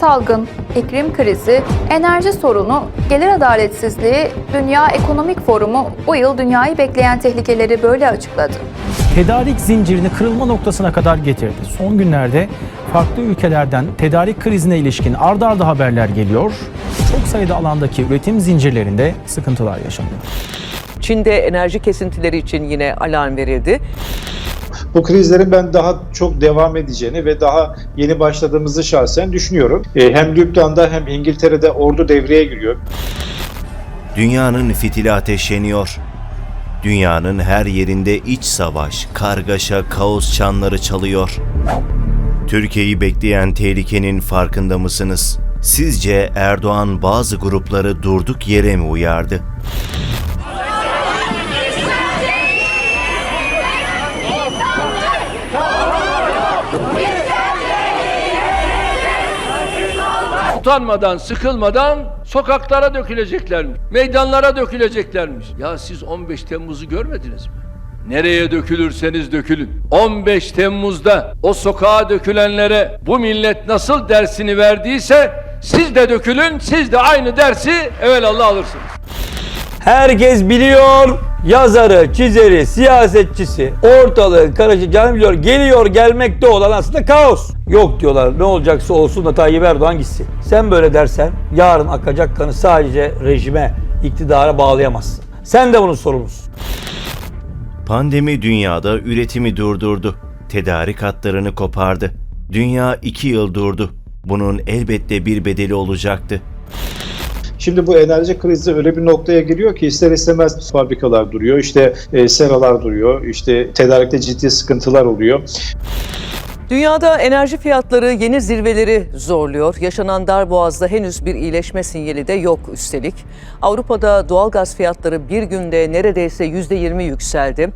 salgın, iklim krizi, enerji sorunu, gelir adaletsizliği, Dünya Ekonomik Forumu bu yıl dünyayı bekleyen tehlikeleri böyle açıkladı. tedarik zincirini kırılma noktasına kadar getirdi. Son günlerde farklı ülkelerden tedarik krizine ilişkin ard arda haberler geliyor. Çok sayıda alandaki üretim zincirlerinde sıkıntılar yaşanıyor. Çin'de enerji kesintileri için yine alarm verildi. Bu krizlerin ben daha çok devam edeceğini ve daha yeni başladığımızı şahsen düşünüyorum. E, Hem Lübnan'da hem İngiltere'de ordu devreye giriyor. Dünyanın fitili ateşleniyor. Dünyanın her yerinde iç savaş, kargaşa, kaos çanları çalıyor. Türkiye'yi bekleyen tehlikenin farkında mısınız? Sizce Erdoğan bazı grupları durduk yere mi uyardı? Utanmadan, sıkılmadan sokaklara döküleceklermiş. Meydanlara döküleceklermiş. Ya siz 15 Temmuz'u görmediniz mi? Nereye dökülürseniz dökülün. 15 Temmuz'da o sokağa dökülenlere bu millet nasıl dersini verdiyse siz de dökülün, siz de aynı dersi evelallah alırsınız. Herkes biliyor. Yazarı, çizeri, siyasetçisi, ortalığı karışacağını biliyor. Geliyor gelmekte olan aslında kaos. Yok diyorlar ne olacaksa olsun da Tayyip Erdoğan gitsin. Sen böyle dersen yarın akacak kanı sadece rejime, iktidara bağlayamazsın. Sen de bunun sorumlusun. Pandemi dünyada üretimi durdurdu. Tedarik hatlarını kopardı. Dünya iki yıl durdu. Bunun elbette bir bedeli olacaktı. Şimdi bu enerji krizi öyle bir noktaya geliyor ki ister istemez fabrikalar duruyor, işte e, seralar duruyor, işte tedarikte ciddi sıkıntılar oluyor. Dünyada enerji fiyatları yeni zirveleri zorluyor. Yaşanan darboğazda henüz bir iyileşme sinyali de yok üstelik. Avrupa'da doğalgaz fiyatları bir günde neredeyse %20 yükseldi.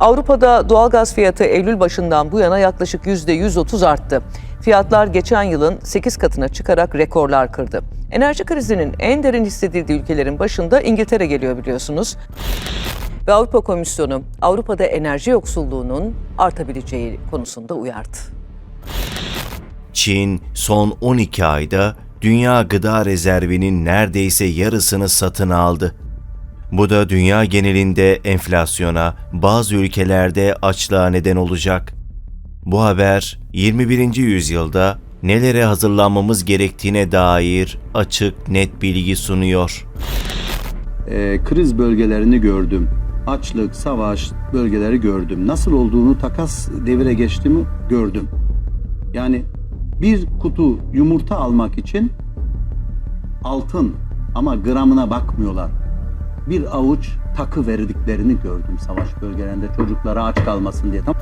Avrupa'da doğalgaz fiyatı Eylül başından bu yana yaklaşık %130 arttı. Fiyatlar geçen yılın 8 katına çıkarak rekorlar kırdı. Enerji krizinin en derin hissedildiği ülkelerin başında İngiltere geliyor biliyorsunuz. Ve Avrupa Komisyonu Avrupa'da enerji yoksulluğunun artabileceği konusunda uyardı. Çin son 12 ayda dünya gıda rezervinin neredeyse yarısını satın aldı. Bu da dünya genelinde enflasyona, bazı ülkelerde açlığa neden olacak. Bu haber 21. yüzyılda nelere hazırlanmamız gerektiğine dair açık, net bilgi sunuyor. e, kriz bölgelerini gördüm. Açlık, savaş bölgeleri gördüm. Nasıl olduğunu takas devire geçti mi gördüm. Yani bir kutu yumurta almak için altın ama gramına bakmıyorlar. Bir avuç takı verdiklerini gördüm savaş bölgelerinde çocuklara aç kalmasın diye. Tam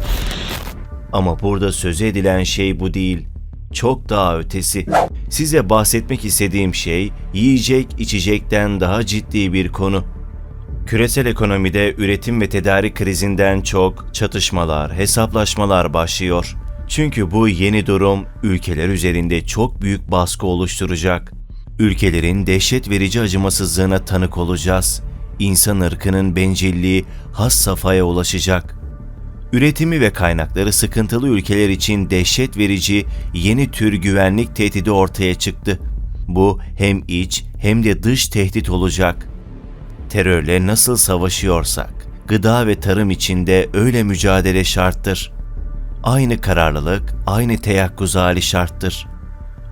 Ama burada söz edilen şey bu değil. Çok daha ötesi. Size bahsetmek istediğim şey yiyecek içecekten daha ciddi bir konu. Küresel ekonomide üretim ve tedarik krizinden çok çatışmalar, hesaplaşmalar başlıyor. Çünkü bu yeni durum ülkeler üzerinde çok büyük baskı oluşturacak. Ülkelerin dehşet verici acımasızlığına tanık olacağız. İnsan ırkının bencilliği has safhaya ulaşacak. Üretimi ve kaynakları sıkıntılı ülkeler için dehşet verici yeni tür güvenlik tehdidi ortaya çıktı. Bu hem iç hem de dış tehdit olacak. Terörle nasıl savaşıyorsak, gıda ve tarım içinde öyle mücadele şarttır. Aynı kararlılık, aynı teyakkuz hali şarttır.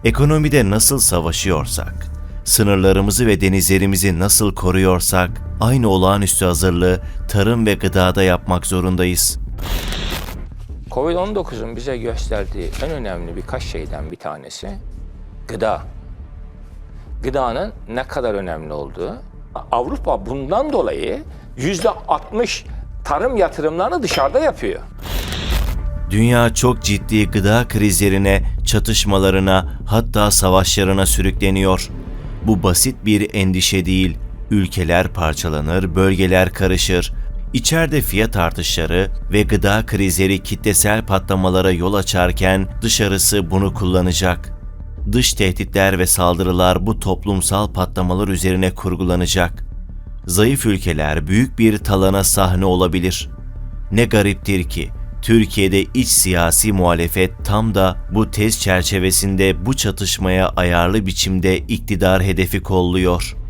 Ekonomide nasıl savaşıyorsak, sınırlarımızı ve denizlerimizi nasıl koruyorsak, aynı olağanüstü hazırlığı tarım ve gıdada yapmak zorundayız. Covid-19'un bize gösterdiği en önemli birkaç şeyden bir tanesi gıda. Gıdanın ne kadar önemli olduğu. Avrupa bundan dolayı yüzde 60 tarım yatırımlarını dışarıda yapıyor. Dünya çok ciddi gıda krizlerine, çatışmalarına, hatta savaşlarına sürükleniyor. Bu basit bir endişe değil. Ülkeler parçalanır, bölgeler karışır. İçeride fiyat artışları ve gıda krizleri kitlesel patlamalara yol açarken dışarısı bunu kullanacak. Dış tehditler ve saldırılar bu toplumsal patlamalar üzerine kurgulanacak. Zayıf ülkeler büyük bir talana sahne olabilir. Ne gariptir ki Türkiye'de iç siyasi muhalefet tam da bu tez çerçevesinde bu çatışmaya ayarlı biçimde iktidar hedefi kolluyor.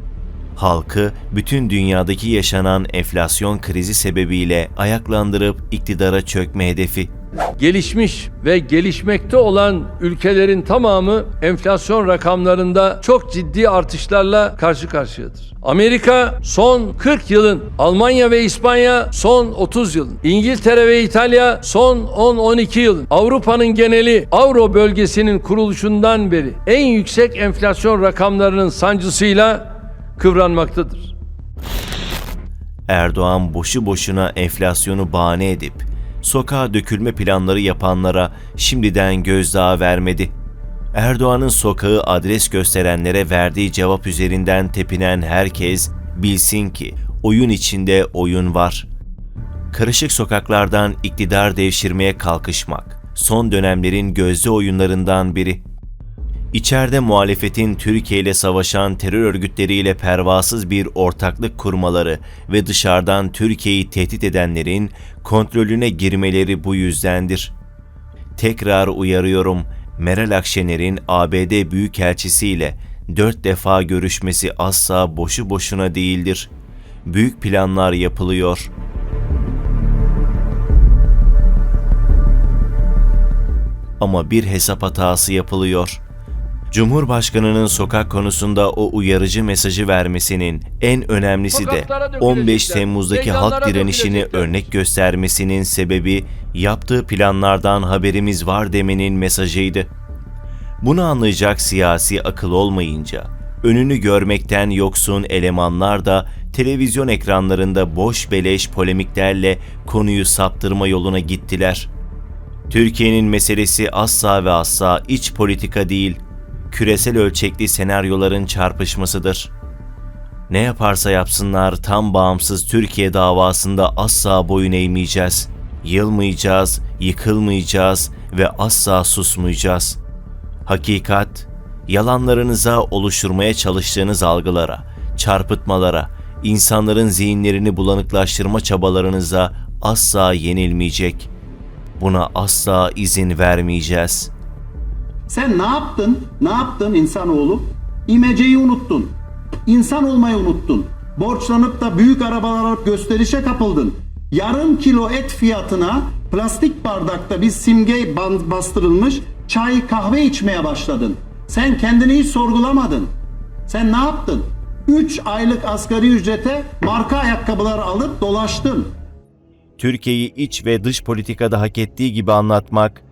Halkı bütün dünyadaki yaşanan enflasyon krizi sebebiyle ayaklandırıp iktidara çökme hedefi. Gelişmiş ve gelişmekte olan ülkelerin tamamı enflasyon rakamlarında çok ciddi artışlarla karşı karşıyadır. Amerika son 40 yılın, Almanya ve İspanya son 30 yılın, İngiltere ve İtalya son 10-12 yılın, Avrupa'nın geneli Avro bölgesinin kuruluşundan beri en yüksek enflasyon rakamlarının sancısıyla kıvranmaktadır. Erdoğan boşu boşuna enflasyonu bahane edip sokağa dökülme planları yapanlara şimdiden gözdağı vermedi. Erdoğan'ın sokağı adres gösterenlere verdiği cevap üzerinden tepinen herkes bilsin ki oyun içinde oyun var. Karışık sokaklardan iktidar devşirmeye kalkışmak son dönemlerin gözde oyunlarından biri. İçeride muhalefetin Türkiye ile savaşan terör örgütleriyle pervasız bir ortaklık kurmaları ve dışarıdan Türkiye'yi tehdit edenlerin kontrolüne girmeleri bu yüzdendir. Tekrar uyarıyorum, Meral Akşener'in ABD Büyükelçisi ile dört defa görüşmesi asla boşu boşuna değildir. Büyük planlar yapılıyor.'' ama bir hesap hatası yapılıyor. Cumhurbaşkanının sokak konusunda o uyarıcı mesajı vermesinin en önemlisi de Sokaklara 15 dökülecekler, Temmuz'daki halk direnişini örnek göstermesinin sebebi yaptığı planlardan haberimiz var demenin mesajıydı. Bunu anlayacak siyasi akıl olmayınca önünü görmekten yoksun elemanlar da televizyon ekranlarında boş beleş polemiklerle konuyu saptırma yoluna gittiler. Türkiye'nin meselesi asla ve asla iç politika değil, küresel ölçekli senaryoların çarpışmasıdır. Ne yaparsa yapsınlar tam bağımsız Türkiye davasında asla boyun eğmeyeceğiz. Yılmayacağız, yıkılmayacağız ve asla susmayacağız. Hakikat, yalanlarınıza oluşturmaya çalıştığınız algılara, çarpıtmalara, insanların zihinlerini bulanıklaştırma çabalarınıza asla yenilmeyecek. Buna asla izin vermeyeceğiz. Sen ne yaptın? Ne yaptın insanoğlu? İmeceyi unuttun. İnsan olmayı unuttun. Borçlanıp da büyük arabalar alıp gösterişe kapıldın. Yarım kilo et fiyatına plastik bardakta bir simge bastırılmış çay kahve içmeye başladın. Sen kendini hiç sorgulamadın. Sen ne yaptın? 3 aylık asgari ücrete marka ayakkabılar alıp dolaştın. Türkiye'yi iç ve dış politikada hak ettiği gibi anlatmak